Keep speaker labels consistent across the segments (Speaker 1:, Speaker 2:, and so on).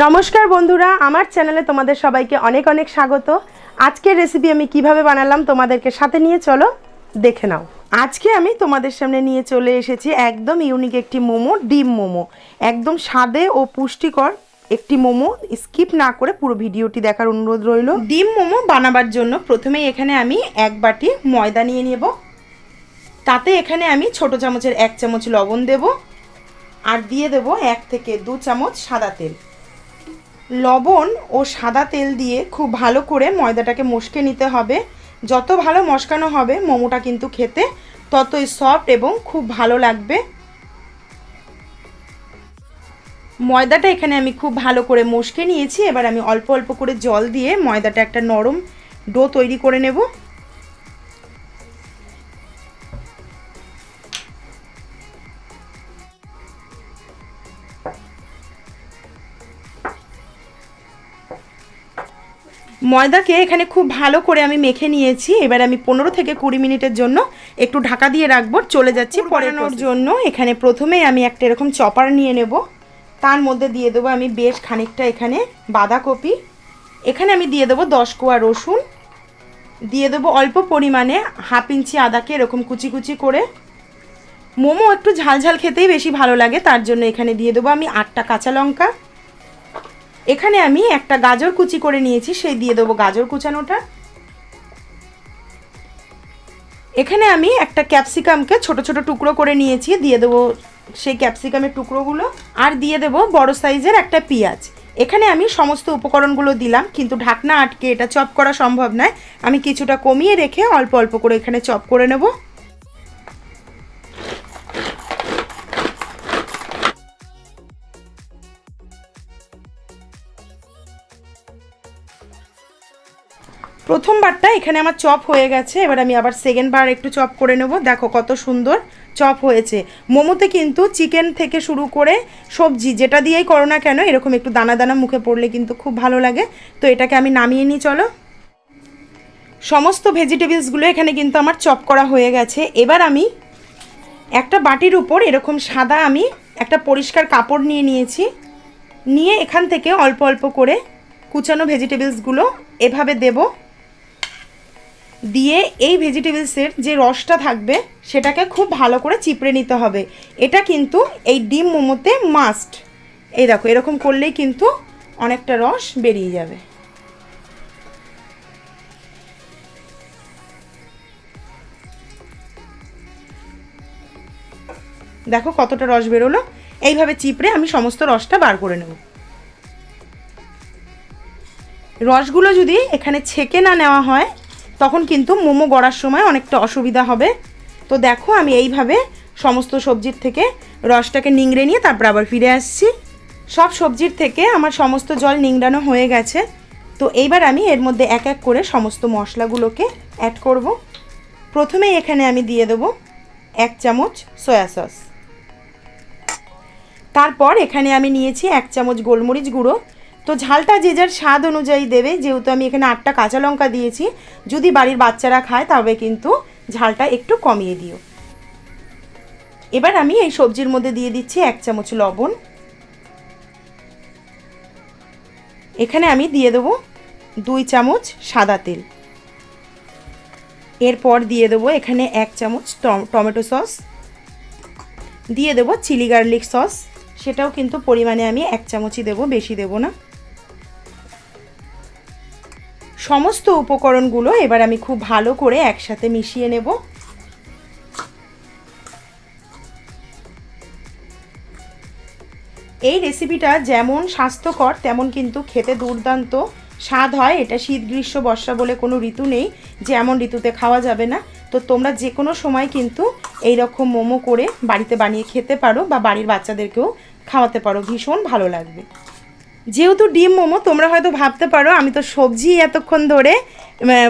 Speaker 1: নমস্কার বন্ধুরা, আমার চ্যানেলে তোমাদের সবাইকে অনেক অনেক স্বাগত। আজকের রেসিপি আমি কীভাবে বানালাম তোমাদেরকে সাথে নিয়ে চলো, দেখে নাও। আজকে আমি তোমাদের সামনে নিয়ে চলে এসেছি একদম ইউনিক একটি মোমো, ডিম মোমো। একদম স্বাদে ও পুষ্টিকর একটি মোমো। স্কিপ না করে পুরো ভিডিওটি দেখার অনুরোধ রইল। ডিম মোমো বানাবার জন্য প্রথমেই এখানে আমি এক বাটি ময়দা নিয়ে নেব। তাতে এখানে আমি ছোট চামচের এক চামচ লবণ দেব। আর দিয়ে দেব এক থেকে দু চামচ সাদা তেল। লবণ ও সাদা তেল দিয়ে খুব ভালো করে ময়দাটাকে মশকে নিতে হবে। যত ভালো মশকানো হবে মোমোটা কিন্তু খেতে ততই সফট এবং খুব ভালো লাগবে। ময়দাটা এখানে আমি খুব ভালো করে মশকে নিয়েছি। এবার আমি অল্প অল্প করে জল দিয়ে ময়দাটা একটা নরম ডো তৈরি করে নেব। ময়দাকে এখানে খুব ভালো করে আমি মেখে নিয়েছি। এবার আমি পনেরো থেকে কুড়ি মিনিটের জন্য একটু ঢাকা দিয়ে রাখব। চলে যাচ্ছি পড়ানোর জন্য। এখানে প্রথমেই আমি একটা এরকম চপার নিয়ে নেব। তার মধ্যে দিয়ে দেবো আমি বেশ খানিকটা এখানে বাঁধাকপি। এখানে আমি দিয়ে দেবো দশ কোয়া রসুন। দিয়ে দেবো অল্প পরিমাণে হাফ ইঞ্চি আদাকে এরকম কুচি কুচি করে। মোমো একটু ঝাল ঝাল খেতেই বেশি ভালো লাগে। তার জন্য এখানে দিয়ে দেবো আমি আটটা কাঁচা লঙ্কা। এখানে আমি একটা গাজর কুচি করে নিয়েছি, সেই দিয়ে দেবো গাজর কুচানোটা। এখানে আমি একটা ক্যাপসিকামকে ছোট ছোট টুকরো করে নিয়েছি, দিয়ে দেবো সেই ক্যাপসিকামের টুকরোগুলো, আর দিয়ে দেবো বড় সাইজের একটা পেঁয়াজ। এখানে আমি সমস্ত উপকরণগুলো দিলাম, কিন্তু ঢাকনা আটকে এটা চপ করা সম্ভব নয়। আমি কিছুটা কমিয়ে রেখে অল্প অল্প করে এখানে চপ করে নেব। প্রথমবারটা এখানে আমার চপ হয়ে গেছে, এবার আমি আবার সেকেন্ড বার একটু চপ করে নেব। দেখো কত সুন্দর চপ হয়েছে। মোমোতে কিন্তু চিকেন থেকে শুরু করে সবজি, যেটা দিয়েই করো না কেন, এরকম একটু দানা দানা মুখে পড়লে কিন্তু খুব ভালো লাগে। তো এটাকে আমি নামিয়ে নিই, চলো। সমস্ত ভেজিটেবলসগুলো এখানে কিন্তু আমার চপ করা হয়ে গেছে। এবার আমি একটা বাটির উপর এরকম সাদা আমি একটা পরিষ্কার কাপড় নিয়ে নিয়েছি। নিয়ে এখান থেকে অল্প অল্প করে কুচানো ভেজিটেবলসগুলো এভাবে দেবো। দিয়ে এই ভেজিটেবলসের যে রসটা থাকবে, সেটাকে খুব ভালো করে চিপড়ে নিতে হবে। এটা কিন্তু এই ডিম মোমোতে মাস্ট এই দেখো, এরকম করলেই কিন্তু অনেকটা রস বেরিয়ে যাবে। দেখো কতটা রস বেরোলো। এইভাবে চিপড়ে আমি সমস্ত রসটা বার করে নেব। রসগুলো যদি এখানে ছেঁকে না নেওয়া হয় তখন কিন্তু মোমো গড়ার সময় অনেকটা অসুবিধা হবে। তো দেখো, আমি এইভাবে সমস্ত সবজির থেকে রসটাকে নিংড়ে নিয়ে তারপর আবার ফিরে আসছি। সব সবজির থেকে আমার সমস্ত জল নিংড়ানো হয়ে গেছে। তো এইবার আমি এর মধ্যে এক এক করে সমস্ত মশলাগুলোকে অ্যাড করব। প্রথমেই এখানে আমি দিয়ে দেবো এক চামচ সয়া সস তারপর এখানে আমি নিয়েছি এক চামচ গোলমরিচ গুঁড়ো। তো ঝালটা যে যার স্বাদ অনুযায়ী দেবে, যেহেতু আমি এখানে আটটা কাঁচা লঙ্কা দিয়েছি, যদি বাড়ির বাচ্চারা খায় তবে কিন্তু ঝালটা একটু কমিয়ে দিও। এবার আমি এই সবজির মধ্যে দিয়ে দিচ্ছি এক চামচ লবণ। এখানে আমি দিয়ে দেবো দুই চামচ সাদা তেল। এরপর দিয়ে দেবো এখানে এক চামচ টমেটো সস। দিয়ে দেবো চিলি গার্লিক সস। সেটাও কিন্তু পরিমাণে আমি এক চামচই দেবো, বেশি দেবো না। সমস্ত উপকরণগুলো এবার আমি খুব ভালো করে একসাথে মিশিয়ে নেব। এই রেসিপিটা যেমন স্বাস্থ্যকর, তেমন কিন্তু খেতে দুর্দান্ত। স্বাদ হয়, এটা শীত, গ্রীষ্ম, বর্ষা বলে কোনো ঋতু নেই, যে এমন ঋতুতে খাওয়া যাবে না। তো তোমরা যে কোনো সময় কিন্তু এই রকম মোমো করে বাড়িতে বানিয়ে খেতে পারো বা বাড়ির বাচ্চাদেরকেও খাওয়াতে পারো, ভীষণ ভালো লাগবে। যেহেতু ডিম মোমো, তোমরা হয়তো ভাবতে পারো, আমি তো সবজি এতক্ষণ ধরে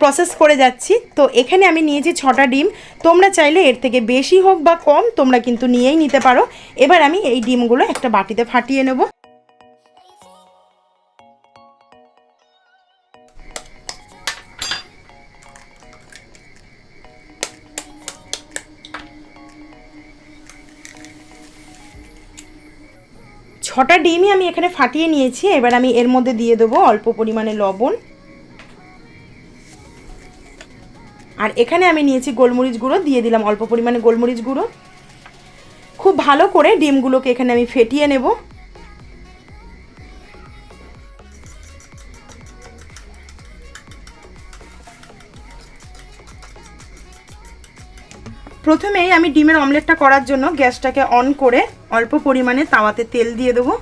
Speaker 1: প্রসেস করে যাচ্ছি। তো এখানে আমি নিয়েছি ছটা ডিম। তোমরা চাইলে এর থেকে বেশি হোক বা কম, তোমরা কিন্তু নিয়েই নিতে পারো। এবার আমি এই ডিমগুলো একটা বাটিতে ফাটিয়ে নেব। ছটা ডিমই আমি এখানে ফাটিয়ে নিয়েছি, এবার আমি এর মধ্যে দিয়ে দেবো অল্প পরিমাণে লবণ। আর এখানে আমি নিয়েছি গোলমরিচ গুঁড়ো, দিয়ে দিলাম অল্প পরিমাণে গোলমরিচ গুঁড়ো। খুব ভালো করে ডিমগুলোকে এখানে আমি ফেটিয়ে নেব। প্রথমেই আমি ডিমের অমলেটটা করার জন্য গ্যাসটাকে অন করে অল্প পরিমাণে তাওয়াতে তেল দিয়ে দেবো।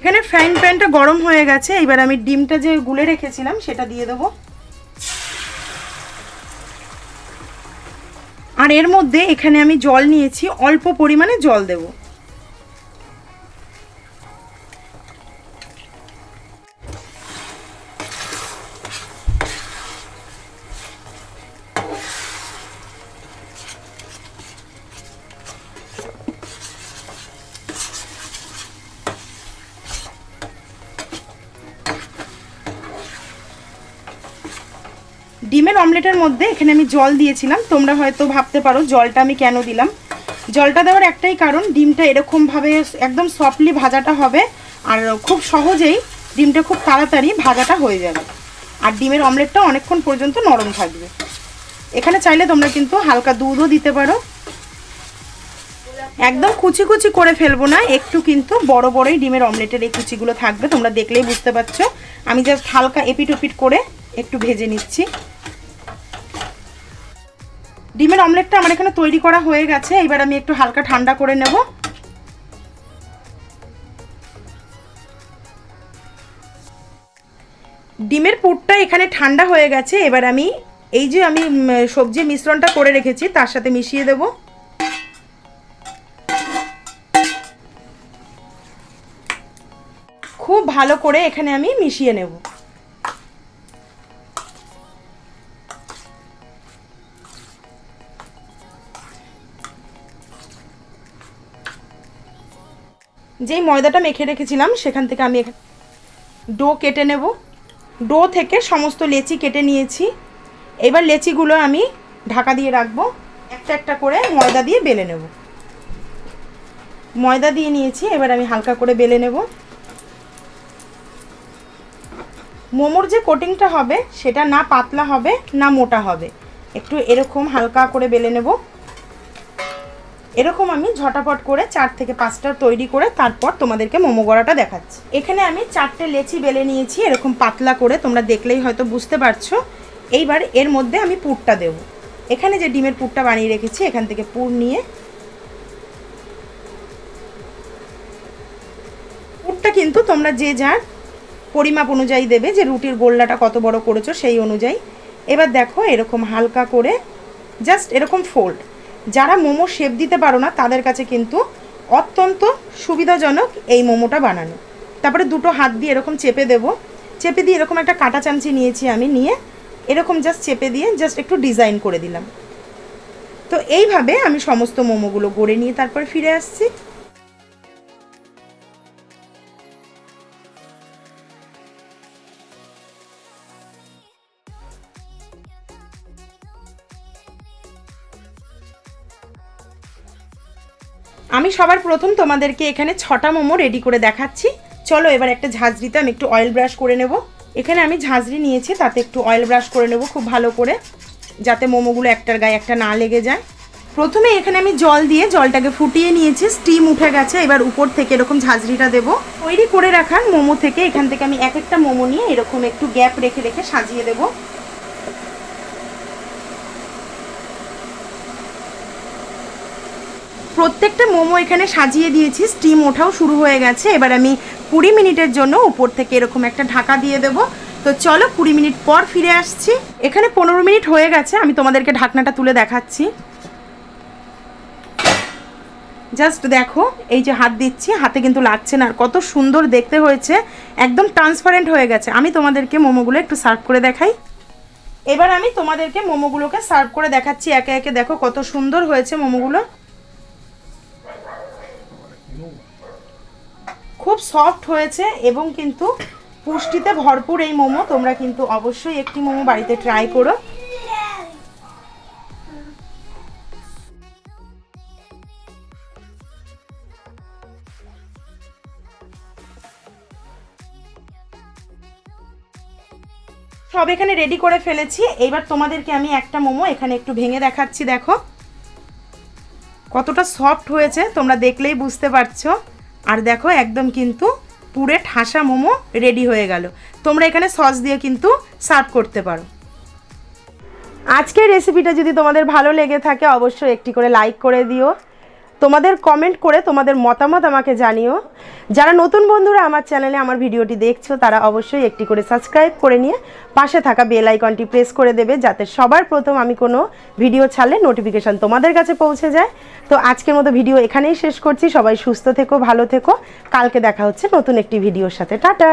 Speaker 1: এখানে ফ্রাইং প্যানটা গরম হয়ে গেছে, এবার আমি ডিমটা যে গুলে রেখেছিলাম সেটা দিয়ে দেবো। আর এর মধ্যে এখানে আমি জল নিয়েছি, অল্প পরিমাণে জল দেব। ডিমের অমলেটের মধ্যে এখানে আমি জল দিয়েছিলাম। তোমরা হয়তো ভাবতে পারো জলটা আমি কেন দিলাম। জলটা দেওয়ার একটাই কারণ, ডিমটা এরকমভাবে একদম সফটলি ভাজাটা হবে আর খুব সহজেই ডিমটা খুব তাড়াতাড়ি ভাজাটা হয়ে যাবে। আর ডিমের অমলেটটা অনেকক্ষণ পর্যন্ত নরম থাকবে। এখানে চাইলে তোমরা কিন্তু হালকা দুধও দিতে পারো। একদম কুচি কুচি করে ফেলব না, একটু কিন্তু বড় বড়ই ডিমের অমলেটের এই কুচিগুলো থাকবে, তোমরা দেখলেই বুঝতে পারছ। আমি জাস্ট হালকা এপিট ওপিট করে একটু ভেজে নিচ্ছি। ডিমের অমলেটটা আমার এখানে তৈরি করা হয়ে গেছে। এবার আমি একটু হালকা ঠান্ডা করে নেব। ডিমের পুরটা এখানে ঠান্ডা হয়ে গেছে। এবার আমি এই যে আমি সবজি মিশ্রণটা করে রেখেছি, তার সাথে মিশিয়ে দেব। খুব ভালো করে এখানে আমি মিশিয়ে নেব। যেই ময়দাটা মেখে রেখেছিলাম, সেখান থেকে আমি ডো কেটে নেব। ডো থেকে সমস্ত লেচি কেটে নিয়েছি। এবার লেচিগুলো আমি ঢাকা দিয়ে রাখব। একটা একটা করে ময়দা দিয়ে বেলে নেব। ময়দা দিয়ে নিয়েছি, এবার আমি হালকা করে বেলে নেব। মোমোর যে কোটিংটা হবে, সেটা না পাতলা হবে, না মোটা হবে। একটু এরকম হালকা করে বেলে নেব। এরকম আমি ঝটাপট করে চার থেকে পাঁচটা তৈরি করে তারপর তোমাদেরকে মোমো গড়াটা দেখাচ্ছি। এখানে আমি চারটে লেচি বেলে নিয়েছি, এরকম পাতলা করে, তোমরা দেখলেই হয়তো বুঝতে পারছ। এইবার এর মধ্যে আমি পুরটা দেব। এখানে যে ডিমের পুরটা বানিয়ে রেখেছি, এখান থেকে পুর নিয়ে পুরটা কিন্তু তোমরা যে যার পরিমাপ অনুযায়ী দেবে, যে রুটির গোল্লাটা কত বড় করেছ সেই অনুযায়ী। এবার দেখো এরকম হালকা করে জাস্ট এরকম ফোল্ড যারা মোমো শেপ দিতে পারো না, তাদের কাছে কিন্তু অত্যন্ত সুবিধাজনক এই মোমোটা বানানো। তারপরে দুটো হাত দিয়ে এরকম চেপে দেব। চেপে দিয়ে এরকম একটা কাটা চামচি নিয়েছি আমি, নিয়ে এরকম জাস্ট চেপে দিয়ে জাস্ট একটু ডিজাইন করে দিলাম। তো এইভাবে আমি সমস্ত মোমোগুলো গড়ে নিয়ে তারপর ফিরে আসছি। আমি সবার প্রথম তোমাদেরকে এখানে ছটা মোমো রেডি করে দেখাচ্ছি। চলো এবার একটা ঝাঁঝরিতে আমি একটু অয়েল ব্রাশ করে নেব। এখানে আমি ঝাঁঝরি নিয়েছি, তাতে একটু অয়েল ব্রাশ করে নেব খুব ভালো করে, যাতে মোমোগুলো একটার গায়ে একটা না লেগে যায়। প্রথমে এখানে আমি জল দিয়ে জলটাকে ফুটিয়ে নিয়েছি স্টিম উঠে গেছে, এবার উপর থেকে এরকম ঝাঁঝরিটা দেবো। তৈরি করে রাখার মোমো থেকে এখান থেকে আমি এক একটা মোমো নিয়ে এরকম একটু গ্যাপ রেখে রেখে সাজিয়ে দেবো। প্রত্যেকটা মোমো এখানে সাজিয়ে দিয়েছি। স্টিম ওঠাও শুরু হয়ে গেছে। এবার আমি কুড়ি মিনিটের জন্য উপর থেকে এরকম একটা ঢাকা দিয়ে দেব। তো চলো কুড়ি মিনিট পর ফিরে আসছি। এখানে পনেরো মিনিট হয়ে গেছে। আমি তোমাদেরকে ঢাকনাটা তুলে দেখাচ্ছি। জাস্ট দেখো, এই যে হাত দিচ্ছি, হাতে কিন্তু লাগছে না। আর কত সুন্দর দেখতে হয়েছে। একদম ট্রান্সপারেন্ট হয়ে গেছে। আমি তোমাদেরকে মোমোগুলো একটু সার্ভ করে দেখাই। এবার আমি তোমাদেরকে মোমোগুলোকে সার্ভ করে দেখাচ্ছি একে একে। দেখো কত সুন্দর হয়েছে মোমোগুলো। খুব সফট হয়েছে এবং কিন্তু পুষ্টিতে ভরপুর এই মোমো। তোমরা কিন্তু অবশ্যই একটি মোমো বাড়িতে ট্রাই করো। সব এখানে রেডি করে ফেলেছি। এইবার তোমাদেরকে আমি একটা মোমো এখানে একটু ভেঙে দেখাচ্ছি, দেখো। কতটা সফট হয়েছে, তোমরা দেখলেই বুঝতে পারছ। আর দেখো একদম কিন্তু পুরে ঠাসা মোমো রেডি হয়ে গেল। তোমরা এখানে সস দিয়ে কিন্তু সার্ভ করতে পারো। আজকের রেসিপিটা যদি তোমাদের ভালো লেগে থাকে, অবশ্যই একটি করে লাইক করে দিও। তোমাদের কমেন্ট করে তোমাদের মতামত আমাকে জানিও। যারা নতুন বন্ধুরা আমার চ্যানেলে আমার ভিডিওটি দেখছ, তারা অবশ্যই একটি করে সাবস্ক্রাইব করে নিয়ে পাশে থাকা বেল আইকনটি প্রেস করে দেবে, যাতে সবার প্রথম আমি কোনো ভিডিও ছাড়লে নোটিফিকেশান তোমাদের কাছে পৌঁছে যায়। তো আজকের মতো ভিডিও এখানেই শেষ করছি। সবাই সুস্থ থেকো, ভালো থেকো। কালকে দেখা হচ্ছে নতুন একটি ভিডিওর সাথে। টাটা!